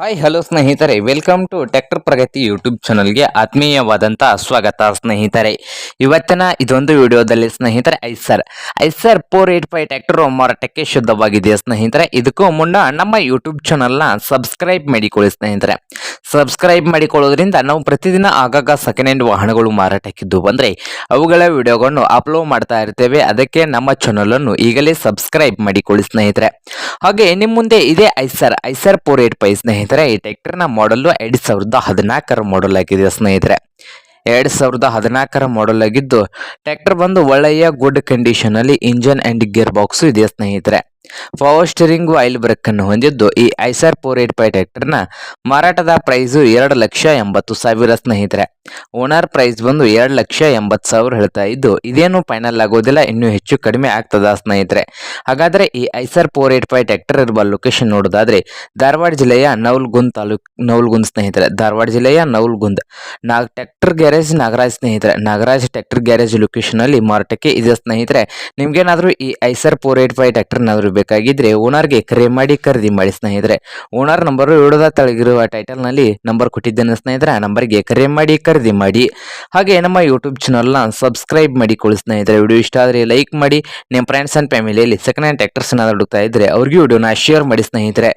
Hi hello ಸ್ನೇಹಿತರೆ. Welcome to tractor Pragati YouTube ಚಾನಲ್ಗೆ ಆತ್ಮೀಯವಾದಂಥ ಸ್ವಾಗತ ಸ್ನೇಹಿತರೆ. ಇವತ್ತಿನ ಇದೊಂದು ವಿಡಿಯೋದಲ್ಲಿ ಸ್ನೇಹಿತರೆ Eicher Eicher four eight five tractor ಮಾರಾಟಕ್ಕೆ ಶುದ್ಧವಾಗಿದೆ ಸ್ನೇಹಿತರೆ. ಇದಕ್ಕೂ ಮುನ್ನ ನಮ್ಮ ಯೂಟ್ಯೂಬ್ ಚಾನಲ್ನ ಸಬ್ಸ್ಕ್ರೈಬ್ ಮಾಡಿಕೊಳ್ಳಿ ಸ್ನೇಹಿತರೆ. ಸಬ್ಸ್ಕ್ರೈಬ್ ಮಾಡಿಕೊಳ್ಳೋದ್ರಿಂದ ನಾವು ಪ್ರತಿದಿನ ಆಗಾಗ ಸೆಕೆಂಡ್ ಹ್ಯಾಂಡ್ ವಾಹನಗಳು ಮಾರಾಟಕ್ಕಿದ್ದು ಬಂದರೆ ಅವುಗಳ ವಿಡಿಯೋಗಳನ್ನು ಅಪ್ಲೋಡ್ ಮಾಡ್ತಾ ಇರ್ತೇವೆ. ಅದಕ್ಕೆ ನಮ್ಮ ಚಾನಲನ್ನು ಈಗಲೇ ಸಬ್ಸ್ಕ್ರೈಬ್ ಮಾಡಿಕೊಳ್ಳಿ ಸ್ನೇಹಿತರೆ. ಹಾಗೆ ನಿಮ್ಮ ಮುಂದೆ ಇದೆ Eicher Eicher four eight five ಸ್ನೇಹಿತರೆ. ಈ ಟ್ಯಾಕ್ಟರ್ನ ಮಾಡಲ್ಲು ಎರಡು ಸಾವಿರದ ಹದಿನಾಲ್ಕರ ಮಾಡಲ್ ಆಗಿದೆ ಸ್ನೇಹಿತರೆ? ಎರಡು ಸಾವಿರದ ಹದಿನಾಲ್ಕರ ಮಾಡಲ್ ಆಗಿದ್ದು, ಟ್ರ್ಯಾಕ್ಟರ್ ಬಂದು ಒಳ್ಳೆಯ ಗುಡ್ ಕಂಡೀಷನ್ ಅಲ್ಲಿ ಇಂಜನ್ ಅಂಡ್ ಗೇರ್ ಬಾಕ್ಸ್ ಇದೆ ಸ್ನೇಹಿತರೆ? ಪವರ್ ಸ್ಟೀರಿಂಗ್ ಆಯಿಲ್ ಬ್ರೇಕ್ ಅನ್ನು ಹೊಂದಿದ್ದು ಈ ಐಸರ್ ಫೋರ್ ಏಟ್ ಫೈವ್ ಟ್ರ್ಯಾಕ್ಟರ್ನ ಮಾರಾಟದ ಪ್ರೈಸು ಎರಡು ಲಕ್ಷ ಎಂಬತ್ತು ಸಾವಿರ ಸ್ನೇಹಿತರೆ. ಓನರ್ ಪ್ರೈಸ್ ಬಂದು ಎರಡು ಲಕ್ಷ ಎಂಬತ್ತು ಸಾವಿರ ಹೇಳ್ತಾ ಇದ್ದು, ಇದೇನು ಫೈನಲ್ ಆಗೋದಿಲ್ಲ, ಇನ್ನೂ ಹೆಚ್ಚು ಕಡಿಮೆ ಆಗ್ತದ ಸ್ನೇಹಿತರೆ. ಹಾಗಾದರೆ ಈ Eicher four eight five tractor ಇರುವ ಲೊಕೇಶನ್ ನೋಡೋದಾದ್ರೆ ಧಾರವಾಡ ಜಿಲ್ಲೆಯ ನವಲ್ಗುಂದ್ ತಾಲೂಕ್, ನವಲ್ಗುಂದ್ ಸ್ನೇಹಿತರೆ. ಧಾರವಾಡ ಜಿಲ್ಲೆಯ ನವಲ್ಗುಂದ್. ನಾ, ಟ್ರ್ಯಾಕ್ಟರ್ ಗ್ಯಾರೇಜ್ ನಾಗರಾಜ್ ಸ್ನೇಹಿತರೆ. ನಾಗರಾಜ್ ಟ್ರ್ಯಾಕ್ಟರ್ ಗ್ಯಾರೇಜ್ ಲೊಕೇಶನ್ ಅಲ್ಲಿ ಮಾರಾಟಕ್ಕೆ ಇದೆ ಸ್ನೇಹಿತರೆ. ನಿಮ್ಗೇನಾದರೂ ಈ ಐಸರ್ ಫೋರ್ ಏಟ್ ಫೈವ್ ಟ್ರ್ಯಾಕ್ಟರ್ನಾದ್ರೂ ಬೇಕಾಗಿದ್ರೆ ಓನರ್ಗೆ ಕರೆ ಮಾಡಿ ಖರೀದಿ ಮಾಡಿ ಸ್ನೇಹಿತರೆ. ಓನರ್ ನಂಬರ್ ವಿಡಿಯೋದ ತಳಗಿರುವ ಟೈಟಲ್ನಲ್ಲಿ ನಂಬರ್ ಕೊಟ್ಟಿದ್ದೇನೆ ಸ್ನೇಹಿತರೆ. ಆ ನಂಬರ್ಗೆ ಕರೆ ಮಾಡಿ, ಖರೀದಿ ಮಾಡಿ. ಹಾಗೆ ನಮ್ಮ ಯೂಟ್ಯೂಬ್ ಚಾನಲ್ನ ಸಬ್ಸ್ಕ್ರೈಬ್ ಮಾಡಿ ಮಾಡಿಕೊಳ್ಳಿ ಸ್ನೇಹಿತರೆ. ವಿಡಿಯೋ ಇಷ್ಟ ಆದರೆ ಲೈಕ್ ಮಾಡಿ. ನಿಮ್ಮ ಫ್ರೆಂಡ್ಸ್ ಅಂಡ್ ಫ್ಯಾಮಿಲಿಯಲ್ಲಿ ಸೆಕೆಂಡ್ ಹ್ಯಾಂಡ್ ಟ್ಯಾಕ್ಟರ್ಸ್ ಏನಾದರೂ ಹುಡುಕ್ತಾ ಇದ್ದರೆ ಅವ್ರಿಗೆ ವಿಡಿಯೋನ ಶೇರ್ ಮಾಡಿ ಸ್ನೇಹಿತರೆ.